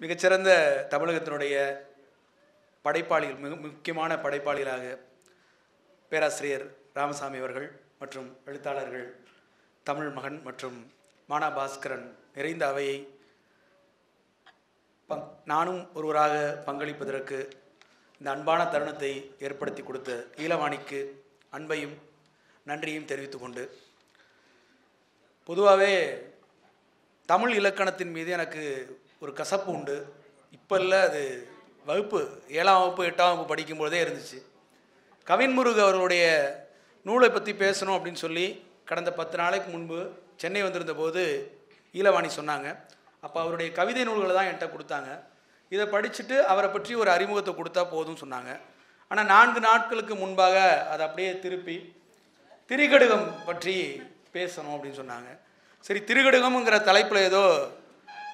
மிகச்சிறந்த தமிழகத்தினுடைய படைப்பாளிகள் மிக முக்கியமான படைப்பாளிகளாக பேராசிரியர் ராமசாமி அவர்கள் மற்றும் எழுத்தாளர்கள் தமிழ் மகன் மற்றும் மானா பாஸ்கரன் நிறைந்த அவையை பங் நானும் ஒருவராக பங்களிப்பதற்கு இந்த அன்பான தருணத்தை ஏற்படுத்தி கொடுத்த ஈழவாணிக்கு அன்பையும் நன்றியும் தெரிவித்து கொண்டு பொதுவாகவே தமிழ் இலக்கணத்தின் மீது எனக்கு ஒரு கசப்பு உண்டு. இப்போ இல்லை அது வகுப்பு ஏழாம் வகுப்பு எட்டாம் வகுப்பு படிக்கும்பொழுதே இருந்துச்சு. கவின்முருகு அவர்களுடைய நூலை பற்றி பேசணும் அப்படின்னு சொல்லி கடந்த பத்து நாளைக்கு முன்பு சென்னை வந்திருந்த போது ஈழவாணி சொன்னாங்க. அப்போ அவருடைய கவிதை நூல்களை தான் என்கிட்ட கொடுத்தாங்க. இதை படிச்சுட்டு அவரை பற்றி ஒரு அறிமுகத்தை கொடுத்தா போதும்னு சொன்னாங்க. ஆனால் நான்கு நாட்களுக்கு முன்பாக அதை அப்படியே திருப்பி திரிகடுகம் பற்றி பேசணும் அப்படின்னு சொன்னாங்க. சரி திருகடுகம்ங்கிற தலைப்பில் ஏதோ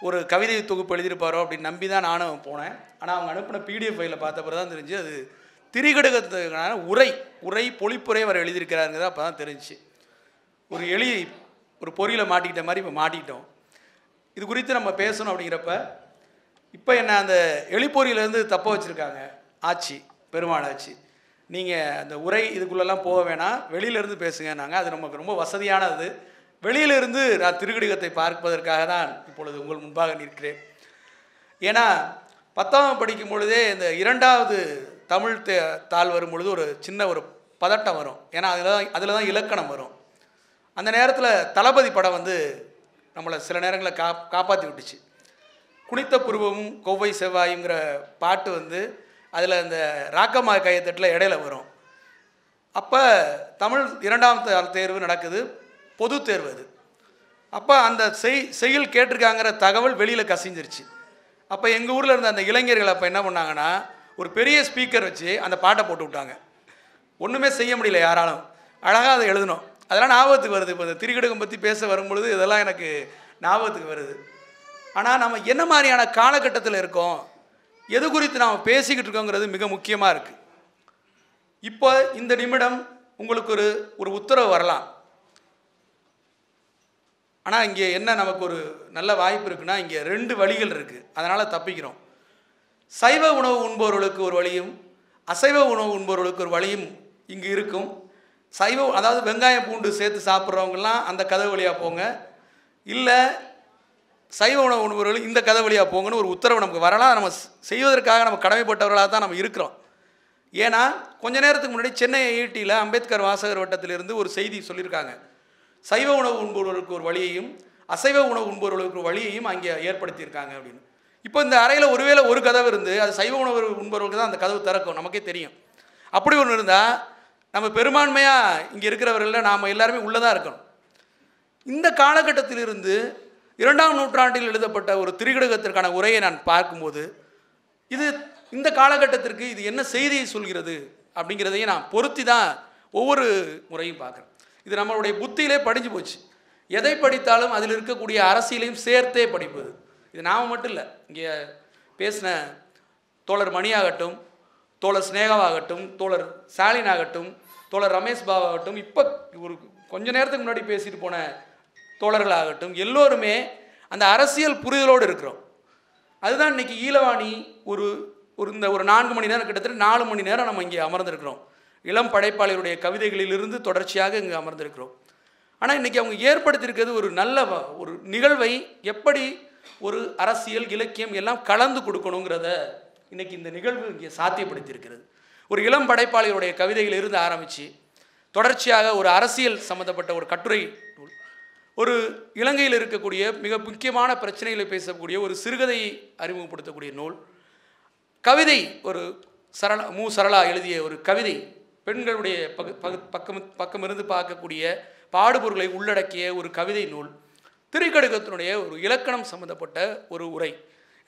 ஒரு கவிதை தொகுப்பு எழுதியிருப்பாரோ அப்படின்னு நம்பி தான் நானும் போனேன். ஆனால் அவங்க அனுப்பின பிடிஎஃப் ஃபைலில் பார்த்த பிறகு தான் தெரிஞ்சு அது திரிகடுகத்துக்கான உரை உரை பொழிப்புரை அவர் எழுதியிருக்கிறாருங்கிறது அப்போ தான் தெரிஞ்சுச்சு ஒரு எளி ஒரு பொறியில் மாட்டிக்கிட்ட மாதிரி இப்போ மாட்டிக்கிட்டோம். இது குறித்து நம்ம பேசணும் அப்படிங்கிறப்ப இப்போ என்ன அந்த எலிப்பொறியிலேருந்து தப்ப வச்சுருக்காங்க. ஆட்சி பெருமாள் ஆட்சி நீங்கள் அந்த உரை இதுக்குள்ளெல்லாம் போக வேணாம். வெளியிலேருந்து பேசுங்கன்னாங்க. அது நமக்கு ரொம்ப வசதியானது. வெளியிலிருந்து நான் திருக்கடிகத்தை பார்ப்பதற்காக தான் இப்பொழுது உங்கள் முன்பாக நிற்கிறேன். ஏன்னா பத்தாம் படிக்கும் பொழுதே இந்த இரண்டாவது தமிழ் தே தாள் வரும் பொழுது ஒரு சின்ன ஒரு பதட்டம் வரும். ஏன்னா அதில் தான் அதில் தான் இலக்கணம் வரும். அந்த நேரத்தில் தளபதி படம் வந்து நம்மளை சில நேரங்களில் கா காப்பாற்றி விட்டுச்சு. குனித்த புருவமும் கொவ்வை செவ்வாயுங்கிற பாட்டு வந்து அதில் அந்த ராக்கமா கையத்தட்டில் இடையில வரும். அப்போ தமிழ் இரண்டாம் தேர்வு நடக்குது. பொது தேர்வு அது. அப்போ அந்த செய் செயல் கேட்டிருக்காங்கிற தகவல் வெளியில் கசிஞ்சிருச்சு. அப்போ எங்கள் ஊரில் இருந்த அந்த இளைஞர்கள் அப்போ என்ன பண்ணாங்கன்னா ஒரு பெரிய ஸ்பீக்கர் வச்சு அந்த பாட்டை போட்டு விட்டாங்க. ஒன்றுமே செய்ய முடியல யாராலும். அழகாக அதை எழுதணும். அதெல்லாம் ஞாபகத்துக்கு வருது. இப்போ இந்த திரிகடுகம் பற்றி பேச வரும்பொழுது இதெல்லாம் எனக்கு ஞாபகத்துக்கு வருது. ஆனால் நம்ம என்ன மாதிரியான காலகட்டத்தில் இருக்கோம்? எது குறித்து நாம் பேசிக்கிட்டு இருக்கோங்கிறது மிக முக்கியமாக இருக்குது இப்போ இந்த நிமிடம் உங்களுக்கு ஒரு ஒரு உத்தரவு வரலாம். ஆனால் இங்கே என்ன நமக்கு ஒரு நல்ல வாய்ப்பு இருக்குன்னா இங்கே ரெண்டு வழிகள் இருக்குது அதனால் தப்பிக்கிறோம். சைவ உணவு உண்பவர்களுக்கு ஒரு வழியும் அசைவ உணவு உண்பவர்களுக்கு ஒரு வழியும் இங்கே இருக்கும். சைவ அதாவது வெங்காயம் பூண்டு சேர்த்து சாப்பிட்றவங்கலாம் அந்த கதவு வழியாக போங்க. இல்லை சைவ உணவு உண்பவர்கள் இந்த கதை வழியாக போங்கன்னு ஒரு உத்தரவு நமக்கு வரலாம். நம்ம செய்வதற்காக நம்ம கடமைப்பட்டவர்களாக தான் நம்ம இருக்கிறோம். ஏன்னா கொஞ்ச நேரத்துக்கு முன்னாடி சென்னை ஐஐடியில் அம்பேத்கர் வாசகர் வட்டத்திலிருந்து ஒரு செய்தி சொல்லியிருக்காங்க. சைவ உணவு உண்பவர்களுக்கு ஒரு வழியையும் அசைவ உணவு உண்பவர்களுக்கு ஒரு வழியையும் அங்கே ஏற்படுத்தியிருக்காங்க அப்படின்னு. இப்போ இந்த அறையில் ஒருவேளை ஒரு கதவு இருந்து அது சைவ உணவு உண்பவர்களுக்கு தான் அந்த கதவு திறக்கும் நமக்கே தெரியும். அப்படி ஒன்று இருந்தால் நம்ம பெரும்பான்மையாக இங்கே இருக்கிறவர்களில் நாம் எல்லாருமே உள்ளே தான் இருக்கணும். இந்த காலகட்டத்திலிருந்து இரண்டாம் நூற்றாண்டில் எழுதப்பட்ட ஒரு திரிகடகத்திற்கான உரையை நான் பார்க்கும்போது இது இந்த காலகட்டத்திற்கு இது என்ன செய்தியை சொல்கிறது அப்படிங்கிறதையும் நான் பொருத்தி தான் ஒவ்வொரு முறையும் பார்க்குறேன். இது நம்மளுடைய புத்தியிலே படிஞ்சு போச்சு. எதை படித்தாலும் அதில் இருக்கக்கூடிய அரசியலையும் சேர்த்தே படிப்பது. இது நாம் மட்டும் இல்லை. இங்கே பேசின தோழர் மணியாகட்டும் தோழர் ஸ்னேகாவாகட்டும் தோழர் ஸ்டாலின் ஆகட்டும் தோழர் ரமேஷ் பாபாகட்டும் இப்போ ஒரு கொஞ்ச நேரத்துக்கு முன்னாடி பேசிட்டு போன தோழர்களாகட்டும் எல்லோருமே அந்த அரசியல் புரிதலோடு இருக்கிறோம். அதுதான் இன்னைக்கு ஈழவாணி ஒரு ஒரு இந்த ஒரு நான்கு மணி நேரம் கிட்டத்தட்ட நாலு மணி நேரம் நம்ம இங்கே அமர்ந்திருக்கிறோம். இளம் படைப்பாளருடைய கவிதைகளிலிருந்து தொடர்ச்சியாக இங்கே அமர்ந்திருக்கிறோம். ஆனால் இன்றைக்கி அவங்க ஏற்படுத்தியிருக்கிறது ஒரு நல்ல ஒரு நிகழ்வை எப்படி ஒரு அரசியல் இலக்கியம் எல்லாம் கலந்து கொடுக்கணுங்கிறத இன்றைக்கி இந்த நிகழ்வு இங்கே சாத்தியப்படுத்தியிருக்கிறது. ஒரு இளம் படைப்பாளிகளுடைய கவிதைகளிலிருந்து ஆரம்பித்து தொடர்ச்சியாக ஒரு அரசியல் சம்மந்தப்பட்ட ஒரு கட்டுரை நூல் ஒரு இலங்கையில் இருக்கக்கூடிய மிக முக்கியமான பிரச்சனைகளை பேசக்கூடிய ஒரு சிறுகதையை அறிமுகப்படுத்தக்கூடிய நூல் கவிதை ஒரு சரளா மு சரளா எழுதிய ஒரு கவிதை பெண்களுடைய பகு பகு பக்கம் பக்கம் இருந்து பார்க்கக்கூடிய பாடுபொருளை உள்ளடக்கிய ஒரு கவிதை நூல் திருக்கடுகத்தினுடைய ஒரு இலக்கணம் சம்பந்தப்பட்ட ஒரு உரை.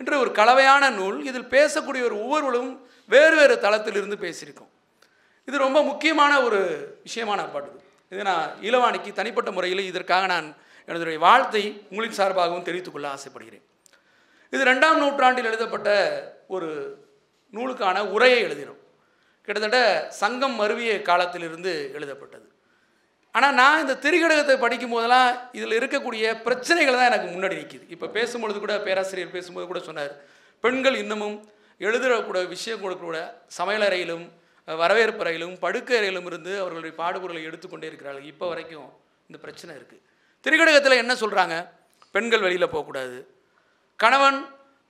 என்ற ஒரு கலவையான நூல் இதில் பேசக்கூடிய ஒரு ஒவ்வொருவரும் வேறு வேறு தளத்திலிருந்து பேசியிருக்கோம். இது ரொம்ப முக்கியமான ஒரு விஷயமா நான் படுது இது நான் இளவாணிக்கு தனிப்பட்ட முறையில் இதற்காக நான் எனதுடைய வாழ்த்தை உங்களின் சார்பாகவும் தெரிவித்துக்கொள்ள ஆசைப்படுகிறேன். இது ரெண்டாம் நூற்றாண்டில் எழுதப்பட்ட ஒரு நூலுக்கான உரையை எழுதினோம். கிட்டத்தட்ட சங்கம் மருவிய காலத்திலிருந்து எழுதப்பட்டது. ஆனால் நான் இந்த திரிகடகத்தை படிக்கும் போதெல்லாம் இதில் இருக்கக்கூடிய பிரச்சனைகள் தான் எனக்கு முன்னாடி நிற்கிது இப்போ பேசும்பொழுது கூட பேராசிரியர் பேசும்போது கூட சொன்னார் பெண்கள் இன்னமும் எழுதுறக்கூட விஷயம் கூட சமையலறையிலும் வரவேற்பு அறையிலும் படுக்கறையிலும் இருந்து அவர்களுடைய பாடுபொருளை எடுத்துக்கொண்டே இருக்கிறார்கள். இப்போ வரைக்கும் இந்த பிரச்சனை இருக்குது திரிகடகத்தில் என்ன சொல்கிறாங்க பெண்கள் வெளியில் போகக்கூடாது. கணவன்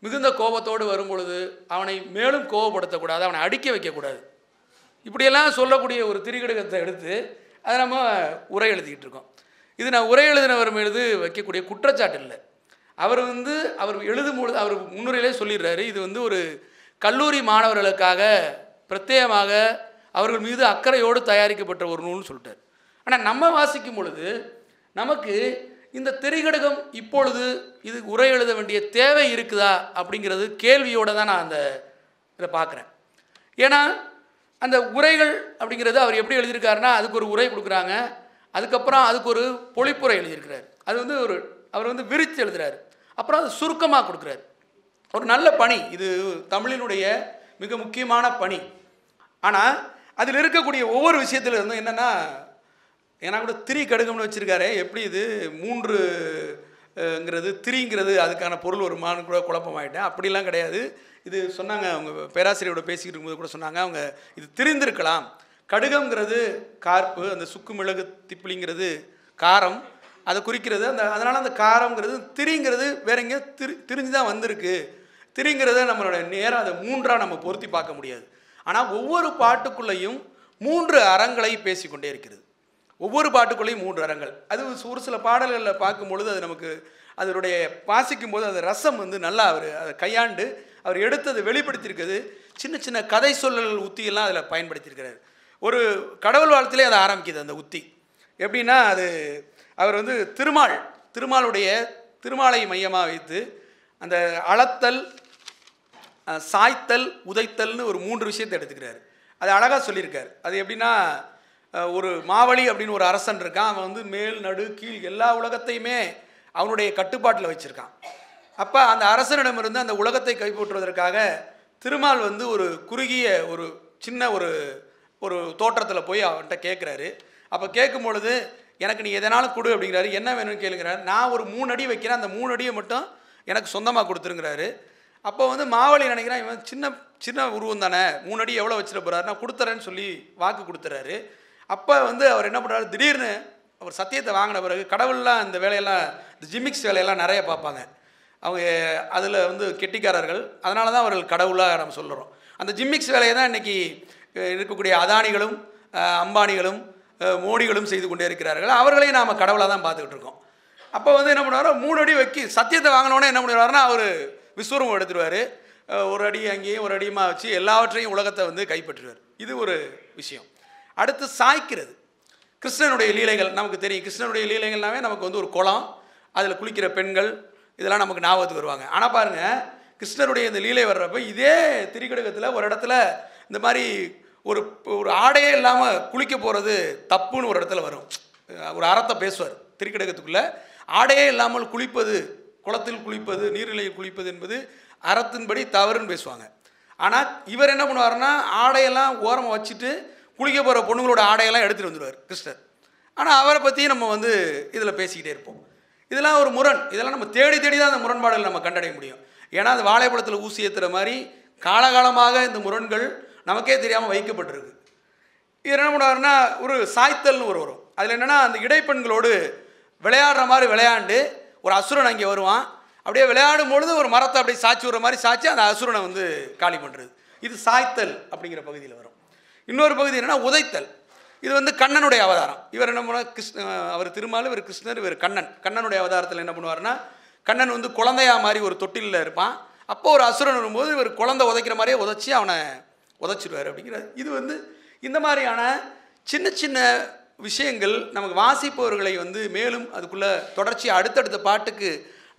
மிகுந்த கோபத்தோடு வரும்பொழுது அவனை மேலும் கோபப்படுத்தக்கூடாது. அவனை அடிக்க வைக்கக்கூடாது. இப்படியெல்லாம் சொல்லக்கூடிய ஒரு திரிகடகத்தை எடுத்து அதை நம்ம உரை எழுதிக்கிட்டு இருக்கோம். இது நான் உரை எழுதினவர் மீது வைக்கக்கூடிய குற்றச்சாட்டு இல்லை. அவர் வந்து அவர் எழுதும் பொழுது அவர் முன்னுரையிலே சொல்லிடுறாரு இது வந்து ஒரு கல்லூரி மாணவர்களுக்காக பிரத்யேகமாக அவர்கள் மீது அக்கறையோடு தயாரிக்கப்பட்ட ஒரு நூல்னு சொல்லிட்டார். ஆனால் நம்ம வாசிக்கும் பொழுது நமக்கு இந்த திரிகடகம் இப்பொழுது இது உரை எழுத வேண்டிய தேவை இருக்குதா அப்படிங்கிறது கேள்வியோடு தான் நான் அந்த இதை பார்க்குறேன். ஏன்னா அந்த உரைகள் அப்படிங்கிறது அவர் எப்படி எழுதியிருக்காருன்னா அதுக்கு ஒரு உரை கொடுக்குறாங்க. அதுக்கப்புறம் அதுக்கு ஒரு பொழிப்புரை எழுதியிருக்கிறார். அது வந்து ஒரு அவர் வந்து விரித்து எழுதுறாரு. அப்புறம் அது சுருக்கமாக கொடுக்குறாரு. ஒரு நல்ல பணி. இது தமிழினுடைய மிக முக்கியமான பணி. ஆனால் அதில் இருக்கக்கூடிய ஒவ்வொரு விஷயத்துல இருந்தும் என்னென்னா ஏன்னா கூட திரி கடுகம்னு வச்சுருக்காரு எப்படி இது மூன்று ங்கிறது திரிங்கிறது அதுக்கான பொருள் வருமானு கூட குழப்பமாயிட்டேன். அப்படிலாம் கிடையாது. இது சொன்னாங்க அவங்க பேராசிரியரோட பேசிக்கிட்டு இருக்கும்போது கூட சொன்னாங்க அவங்க இது திரிந்திருக்கலாம். கடுகம்ங்கிறது கார்ப்பு அந்த சுக்கு மிளகு திப்பிலிங்கிறது காரம் அதை குறிக்கிறது அந்த அதனால் அந்த காரம்ங்கிறது திரிங்கிறது வேற எங்கேயோ திரி திரிஞ்சு தான் வந்திருக்கு. திரிங்கிறத நம்மளோட நேரம் அதை மூன்றாக நம்ம பொருத்தி பார்க்க முடியாது. ஆனால் ஒவ்வொரு பாட்டுக்குள்ளேயும் மூன்று அறங்களை பேசிக்கொண்டே இருக்கிறது. ஒவ்வொரு பாட்டுக்குள்ளேயும் மூன்று அறங்கள். அது ஒரு சில பாடல்களில் பார்க்கும் பொழுது அது நமக்கு அதனுடைய வாசிக்கும் போது அந்த ரசம் வந்து நல்லா அவர் அதை கையாண்டு அவர் எடுத்து அதை வெளிப்படுத்தியிருக்கிறது. சின்ன சின்ன கதை சொல்லல் உத்தியெல்லாம் அதில் பயன்படுத்தியிருக்கிறார். ஒரு கடவுள் வாழ்த்திலே அதை ஆரம்பிக்குது அந்த உத்தி. எப்படின்னா அது அவர் வந்து திருமால் திருமாலுடைய திருமாலை மையமாக வைத்து அந்த அளத்தல் சாய்த்தல் உதைத்தல்னு ஒரு மூன்று விஷயத்தை எடுத்துக்கிறார். அது அழகாக சொல்லியிருக்கார். அது எப்படின்னா ஒரு மாவழி அப்படின்னு ஒரு அரசன் இருக்கான். அவன் வந்து மேல் நடு கீழ் எல்லா உலகத்தையுமே அவனுடைய கட்டுப்பாட்டில் வச்சுருக்கான். அப்போ அந்த அரசனிடமிருந்து அந்த உலகத்தை கைப்பற்றுவதற்காக திருமால் வந்து ஒரு குறுகிய ஒரு சின்ன ஒரு ஒரு தோற்றத்தில் போய் அவன்கிட்ட கேட்குறாரு அப்போ கேட்கும் பொழுது எனக்கு நீ எதனாலும் கொடு அப்படிங்கிறாரு. என்ன வேணும்னு கேளுங்கிறாரு. நான் ஒரு மூணு அடி வைக்கிறேன். அந்த மூணு அடியை மட்டும் எனக்கு சொந்தமாக கொடுத்துருங்கிறாரு. அப்போ வந்து மாவழி நினைக்கிறான்? இவன் சின்ன சின்ன உருவம் தானே. மூணு அடி எவ்வளோ வச்சுட்டு போகிறாரு நான் கொடுத்துறேன்னு சொல்லி வாக்கு கொடுத்துறாரு. அப்போ வந்து அவர் என்ன பண்ணுறாரு திடீர்னு அவர் சத்தியத்தை வாங்கின பிறகு கடவுள்லாம் இந்த வேலையெல்லாம் இந்த ஜிமிக்ஸ் வேலையெல்லாம் நிறைய பார்ப்பாங்க. அவங்க அதில் வந்து கெட்டிக்காரர்கள். அதனால தான் அவர்கள் கடவுளாக நம்ம சொல்லுறோம் அந்த ஜிம்மிக்ஸ் வேலையை தான் இன்றைக்கி இருக்கக்கூடிய அதானிகளும் அம்பானிகளும் மோடிகளும் செய்து கொண்டே இருக்கிறார்கள். அவர்களையும் நாம் கடவுளாக தான் பார்த்துக்கிட்டு இருக்கோம். அப்போ வந்து என்ன பண்ணுவார்? மூணு அடி வைக்கி சத்தியத்தை வாங்கினோடனே என்ன பண்ணுவாருன்னா அவர் விஸ்வரூபம் எடுத்துருவார். ஒரு அடி அங்கேயும் ஒரு அடியுமா வச்சு எல்லாவற்றையும் உலகத்தை வந்து கைப்பற்றுவார். இது ஒரு விஷயம். அடுத்து சாய்க்கிறது. கிருஷ்ணனுடைய லீலைகள் நமக்கு தெரியும். கிருஷ்ணனுடைய லீலைகள்னாவே நமக்கு வந்து ஒரு குளம் அதில் குளிக்கிற பெண்கள் இதெல்லாம் நமக்கு ஞாபகத்துக்கு வருவாங்க. ஆனால் பாருங்கள் கிருஷ்ணருடைய இந்த லீலை வர்றப்ப இதே திரிகடகத்தில் ஒரு இடத்துல இந்த மாதிரி ஒரு ஒரு ஆடையே இல்லாமல் குளிக்க போகிறது தப்புன்னு ஒரு இடத்துல வரும். ஒரு அறத்தை பேசுவார். திரிகடகத்துக்குள்ளே ஆடையே இல்லாமல் குளிப்பது குளத்தில் குளிப்பது நீர்நிலையில் குளிப்பது என்பது அறத்தின்படி தவறுன்னு பேசுவாங்க. ஆனால் இவர் என்ன பண்ணுவாருன்னா ஆடையெல்லாம் ஓரமாக வச்சுட்டு குளிக்க போகிற பொண்ணுங்களோட ஆடையெல்லாம் எடுத்துகிட்டு வந்துடுவார் கிருஷ்ணர். ஆனால் அவரை பற்றி நம்ம வந்து இதில் பேசிக்கிட்டே இருப்போம். இதெல்லாம் ஒரு முரண். இதெல்லாம் நம்ம தேடி தேடி தான் அந்த முரண்பாடுகள் நம்ம கண்டடைய முடியும். ஏன்னா அது வாழைப்பழத்தில் ஊசி ஏற்றுற மாதிரி காலகாலமாக இந்த முரண்கள் நமக்கே தெரியாமல் வைக்கப்பட்டிருக்கு. இது என்ன பண்ணுவாருன்னா ஒரு சாய்த்தல்னு ஒரு வரும். அதில் என்னென்னா அந்த இடைப்பெண்களோடு விளையாடுற மாதிரி விளையாண்டு ஒரு அசுரன் அங்கே வருவான். அப்படியே விளையாடும் பொழுது ஒரு மரத்தை அப்படியே சாய்ச்சி விடுற மாதிரி சாய்ச்சி அந்த அசுரனை வந்து காலி பண்ணுறது இது சாய்த்தல் அப்படிங்கிற பகுதியில் வரும். இன்னொரு பகுதி என்னென்னா உதைத்தல். இது வந்து கண்ணனுடைய அவதாரம். இவர் என்ன பண்ணுவார்? கிருஷ்ண அவர் திருமால் இவர் கிருஷ்ணர் இவர் கண்ணன். கண்ணனுடைய அவதாரத்தில் என்ன பண்ணுவார்னா கண்ணன் வந்து குழந்தையா மாதிரி ஒரு தொட்டிலில் இருப்பான். அப்போ ஒரு அசுரன் வரும்போது இவர் குழந்தை உதைக்கிற மாதிரியே உதைச்சி அவனை உதைச்சிடுவார் அப்படிங்கிறது இது வந்து இந்த மாதிரியான சின்ன சின்ன விஷயங்கள் நமக்கு வாசிப்பவர்களை வந்து மேலும் அதுக்குள்ளே தொடர்ச்சி அடுத்தடுத்த பாட்டுக்கு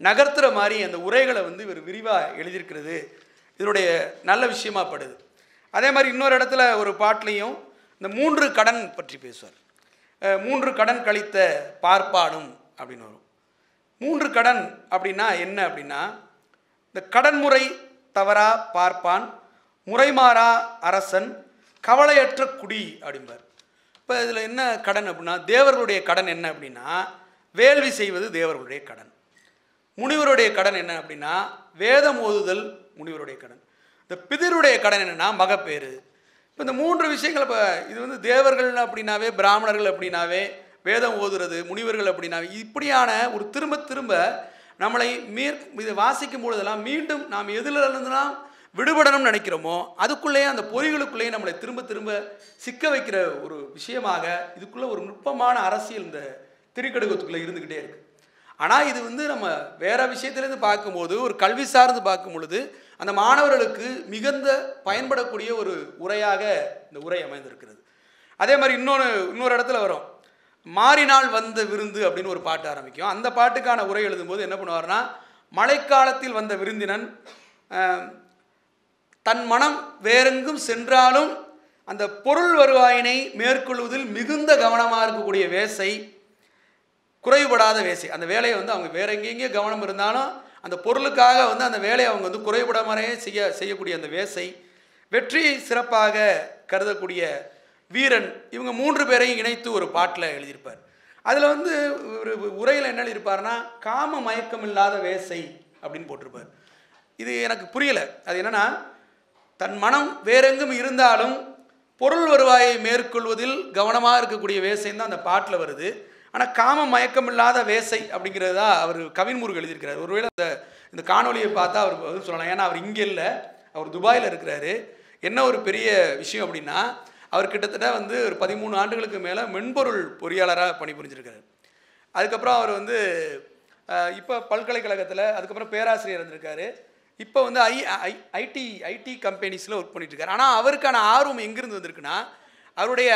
நகர்த்துற மாதிரி அந்த உரைகளை வந்து இவர் விரிவாக எழுதியிருக்கிறது. இதனுடைய நல்ல விஷயமாப்படுது அதே மாதிரி இன்னொரு இடத்துல ஒரு பாட்டுலேயும் இந்த மூன்று கடன் பற்றி பேசுவார். மூன்று கடன் கழித்த பார்ப்பாடும் அப்படின்னு வரும். மூன்று கடன் அப்படின்னா என்ன அப்படின்னா இந்த கடன் முறை தவறா பார்ப்பான் முறைமாறா அரசன் கவலையற்ற குடி அப்படிம்பார். இப்போ இதில் என்ன கடன் அப்படின்னா தேவர்களுடைய கடன் என்ன அப்படின்னா வேள்வி செய்வது தேவர்களுடைய கடன். முனிவருடைய கடன் என்ன அப்படின்னா வேதம் ஓதுதல் முனிவருடைய கடன். இந்த பிதருடைய கடன் என்னென்னா மகப்பேறு. இப்போ இந்த மூன்று விஷயங்கள் இப்போ இது வந்து தேவர்கள் அப்படின்னாவே பிராமணர்கள் அப்படின்னாவே வேதம் ஓதுறது முனிவர்கள் அப்படின்னாவே இப்படியான ஒரு திரும்ப திரும்ப நம்மளை மீர் இதை வாசிக்கும் பொழுதெல்லாம் மீண்டும் நாம் எதிலிருந்துலாம் விடுபடணும்னு நினைக்கிறோமோ அதுக்குள்ளேயே அந்த பொறிகளுக்குள்ளேயே நம்மளை திரும்ப திரும்ப சிக்க வைக்கிற ஒரு விஷயமாக இதுக்குள்ளே ஒரு நுட்பமான அரசியல் இந்த திரிக்கடுகத்துக்குள்ளே இருந்துக்கிட்டே இருக்குது ஆனால் இது வந்து நம்ம வேறு விஷயத்திலேருந்து பார்க்கும்போது ஒரு கல்வி சார்ந்து பார்க்கும் பொழுது அந்த மாணவர்களுக்கு மிகுந்த பயன்படக்கூடிய ஒரு உரையாக இந்த உரை அமைந்திருக்கிறது. அதே மாதிரி இன்னொன்று இன்னொரு இடத்துல வரும். மாறினால் வந்த விருந்து அப்படின்னு ஒரு பாட்டு ஆரம்பிக்கும். அந்த பாட்டுக்கான உரை எழுதும்போது என்ன பண்ணுவார்னா மழைக்காலத்தில் வந்த விருந்தினன் தன் மனம் வேறெங்கும் சென்றாலும் அந்த பொருள் வருவாயினை மேற்கொள்வதில் மிகுந்த கவனமாக இருக்கக்கூடிய வேசை குறைபடாத வேசை. அந்த வேலையை வந்து அவங்க வேற எங்கெங்கேயோ கவனம் இருந்தாலும் அந்த பொருளுக்காக வந்து அந்த வேலையை அவங்க வந்து குறைபடாமலே செய்ய செய்யக்கூடிய அந்த வேசை வெற்றியை சிறப்பாக கருதக்கூடிய வீரன் இவங்க மூன்று பேரையும் இணைத்து ஒரு பாட்டில் எழுதியிருப்பார். அதில் வந்து ஒரு உரையில் என்ன எழுதியிருப்பார்னா காம மயக்கம் இல்லாத வேசை அப்படின்னு போட்டிருப்பார். இது எனக்கு புரியலை. அது என்னன்னா தன் மனம் வேறெங்கும் இருந்தாலும் பொருள் வருவாயை மேற்கொள்வதில் கவனமாக இருக்கக்கூடிய வேசைன்னு தான் அந்த பாட்டில் வருது. ஆனால் காம மயக்கம் இல்லாத வேசை அப்படிங்கிறது தான் அவர் கவின்முருகு எழுதியிருக்கிறார். ஒருவேளை அந்த இந்த காணொலியை பார்த்தா அவர் பதில் சொல்லலாம். ஏன்னா அவர் இங்கே இல்லை அவர் துபாயில் இருக்கிறாரு. என்ன ஒரு பெரிய விஷயம் அப்படின்னா அவர் கிட்டத்தட்ட வந்து ஒரு பதிமூணு ஆண்டுகளுக்கு மேலே மென்பொருள் பொறியாளராக பணிபுரிஞ்சிருக்கிறார். அதுக்கப்புறம் அவர் வந்து இப்போ பல்கலைக்கழகத்தில் அதுக்கப்புறம் பேராசிரியர் இருந்திருக்காரு. இப்போ வந்து ஐ ஐ ஐடி ஐடி கம்பெனிஸில் ஒர்க் பண்ணிட்டுருக்காரு. ஆனால் அவருக்கான ஆர்வம் எங்கிருந்து வந்திருக்குன்னா அவருடைய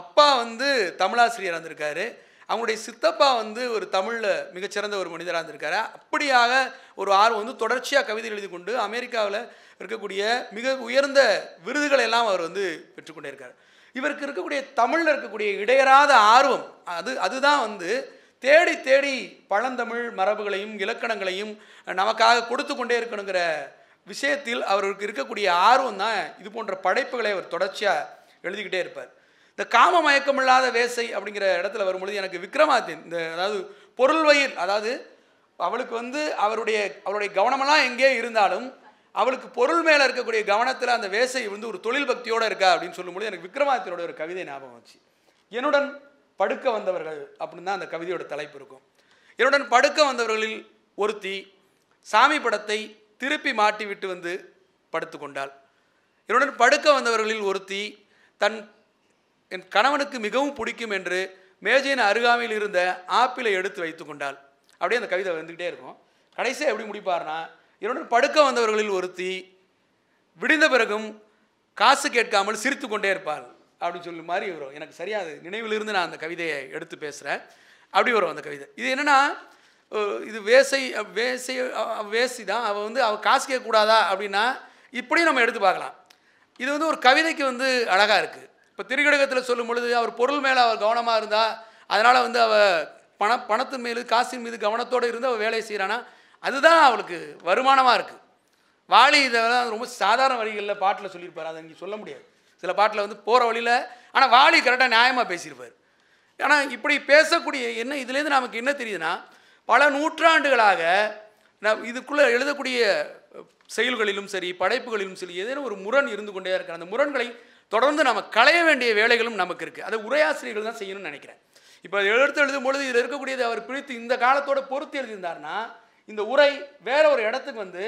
அப்பா வந்து தமிழாசிரியர் வந்திருக்காரு அவங்களுடைய சித்தப்பா வந்து ஒரு தமிழில் மிகச்சிறந்த ஒரு மனிதராக இருந்திருக்காரு. அப்படியாக ஒரு ஆர்வம் வந்து தொடர்ச்சியாக கவிதை எழுதி கொண்டு அமெரிக்காவில் இருக்கக்கூடிய மிக உயர்ந்த விருதுகளை எல்லாம் அவர் வந்து பெற்றுக்கொண்டே இருக்கார். இவருக்கு இருக்கக்கூடிய தமிழில் இருக்கக்கூடிய இடையறாத ஆர்வம் அது அதுதான் வந்து தேடி தேடி பழந்தமிழ் மரபுகளையும் இலக்கணங்களையும் நமக்காக கொடுத்து கொண்டே இருக்கணுங்கிற விஷயத்தில் அவருக்கு இருக்கக்கூடிய ஆர்வம் தான் இது போன்ற படைப்புகளை அவர் தொடர்ச்சியாக எழுதிக்கிட்டே இருப்பார். இந்த காம மயக்கமில்லாத வேசை அப்படிங்கிற இடத்துல வரும்பொழுது எனக்கு விக்ரமாதித்யன் இந்த அதாவது பொருள் வயிர் அதாவது அவளுக்கு வந்து அவருடைய அவருடைய கவனமெல்லாம் எங்கே இருந்தாலும் அவளுக்கு பொருள் மேலே இருக்கக்கூடிய கவனத்தில் அந்த வேசை வந்து ஒரு தொழில் பக்தியோடு இருக்கா அப்படின்னு சொல்லும்போது எனக்கு விக்ரமாதித்யனோட ஒரு கவிதை ஞாபகம் வச்சு என்னுடன் படுக்க வந்தவர்கள் அப்படின்னு தான் அந்த கவிதையோட தலைப்பு இருக்கும். என்னுடன் படுக்க வந்தவர்களில் ஒருத்தி சாமி படத்தை திருப்பி மாட்டி விட்டு வந்து படுத்து கொண்டாள் என்னுடன் படுக்க வந்தவர்களில் ஒருத்தி தன் என் கணவனுக்கு மிகவும் பிடிக்கும் என்று மேஜையின் அருகாமையில் இருந்த ஆப்பிளை எடுத்து வைத்து கொண்டாள். அப்படியே அந்த கவிதை வந்துக்கிட்டே இருக்கும். கடைசியாக எப்படி முடிப்பார்னா என்னுடன் படுக்க வந்தவர்களில் ஒருத்தி விடிந்த பிறகும் காசு கேட்காமல் சிரித்து கொண்டே இருப்பாள். அப்படின்னு சொல்லி மாதிரி வரும். எனக்கு சரியாது நினைவிலிருந்து நான் அந்த கவிதையை எடுத்து பேசுகிறேன் அப்படி வரும் அந்த கவிதை. இது என்னென்னா இது வேசை வேசை வேசி தான். அவள் வந்து அவள் காசு கேட்கக்கூடாதா அப்படின்னா இப்படியும் நம்ம எடுத்து பார்க்கலாம். இது வந்து ஒரு கவிதைக்கு வந்து அழகாக இருக்குது இப்போ திருக்கடகத்தில் சொல்லும் பொழுது அவர் பொருள் மேலே அவர் கவனமாக இருந்தால் அதனால் வந்து அவள் பண பணத்தின் மீது காசின் மீது கவனத்தோடு இருந்து அவள் வேலையை செய்கிறானா அதுதான் அவளுக்கு வருமானமாக இருக்குது வாலி இதெல்லாம் ரொம்ப சாதாரண வழிகளில் பாட்டில் சொல்லியிருப்பார். அதை இங்கே சொல்ல முடியாது. சில பாட்டில் வந்து போகிற வழியில் ஆனால் வாலி கரெக்டாக நியாயமாக பேசியிருப்பார். ஆனால் இப்படி பேசக்கூடிய என்ன இதுலேருந்து நமக்கு என்ன தெரியுதுன்னா பல நூற்றாண்டுகளாக நம் இதுக்குள்ளே எழுதக்கூடிய செயல்களிலும் சரி படைப்புகளிலும் சரி ஏதேனும் ஒரு முரண் இருந்து கொண்டே இருக்கிற அந்த முரண்களை தொடர்ந்து நம்ம களைய வேண்டிய வேலைகளும் நமக்கு இருக்குது அதை உரையாசிரியர்கள் தான் செய்யணும்னு நினைக்கிறேன். இப்போ எடுத்து எழுதும் பொழுது இதில் இருக்கக்கூடியது அவர் பிரித்து இந்த காலத்தோட பொறுத்து எழுதியிருந்தாருன்னா இந்த உரை வேற ஒரு இடத்துக்கு வந்து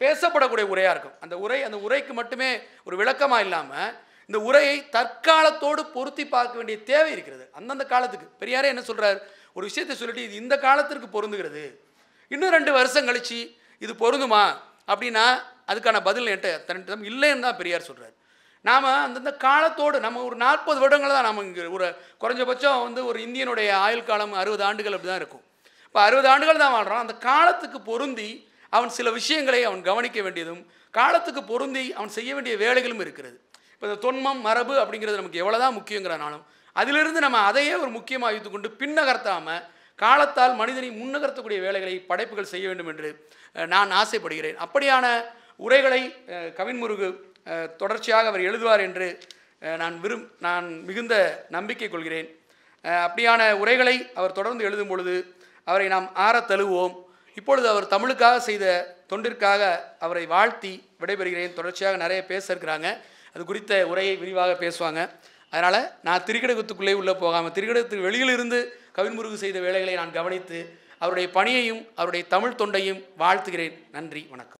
பேசப்படக்கூடிய உரையாக இருக்கும். அந்த உரை அந்த உரைக்கு மட்டுமே ஒரு விளக்கமாக இல்லாமல் இந்த உரையை தற்காலத்தோடு பொருத்தி பார்க்க வேண்டிய தேவை இருக்கிறது. அந்தந்த காலத்துக்கு. பெரியாரே என்ன சொல்கிறார் ஒரு விஷயத்தை சொல்லிட்டு இது இந்த காலத்திற்கு பொருந்துகிறது. இன்னும் ரெண்டு வருஷம் கழிச்சு இது பொருந்துமா? அப்படின்னா அதுக்கான பதில் என்கிட்ட தன்னிடம் இல்லைன்னு தான் பெரியார் சொல்கிறார் நாம் அந்தந்த காலத்தோடு நம்ம ஒரு நாற்பது வருடங்கள் தான் நம்ம இங்கே ஒரு குறைஞ்சபட்சம் வந்து ஒரு இந்தியனுடைய ஆயுள் காலம் அறுபது ஆண்டுகள் அப்படி தான் இருக்கும். இப்போ அறுபது ஆண்டுகள் தான் வாழ்கிறான் அந்த காலத்துக்கு பொருந்தி அவன் சில விஷயங்களை அவன் கவனிக்க வேண்டியதும் காலத்துக்கு பொருந்தி அவன் செய்ய வேண்டிய வேலைகளும் இருக்கிறது. இப்போ இந்த தொன்மம் மரபு அப்படிங்கிறது நமக்கு எவ்வளோதான் முக்கியங்கிறனாலும் அதிலிருந்து நம்ம அதையே ஒரு முக்கியமாக வைத்துக்கொண்டு பின்னகர்த்தாமல் காலத்தால் மனிதனை முன்னகர்த்தக்கூடிய வேலைகளை படைப்புகள் செய்ய வேண்டும் என்று நான் ஆசைப்படுகிறேன். அப்படியான உரைகளை கவின்முருகு தொடர்ச்சியாக அவர் எழுதுவார் என்று நான் விரும் நான் மிகுந்த நம்பிக்கை கொள்கிறேன். அப்படியான உரைகளை அவர் தொடர்ந்து எழுதும் பொழுது அவரை நாம் ஆற தழுவோம் இப்பொழுது அவர் தமிழுக்காக செய்த தொண்டிற்காக அவரை வாழ்த்தி விடைபெறுகிறேன். தொடர்ச்சியாக நிறைய பேச இருக்கிறாங்க அது குறித்த உரையை விரிவாக பேசுவாங்க. அதனால் நான் திரிகடகத்துக்குள்ளே உள்ளே போகாமல் திரிகடகத்துக்கு வெளியிலிருந்து கவின்முருகு செய்த வேலைகளை நான் கவனித்து அவருடைய பணியையும் அவருடைய தமிழ் தொண்டையும் வாழ்த்துகிறேன். நன்றி வணக்கம்.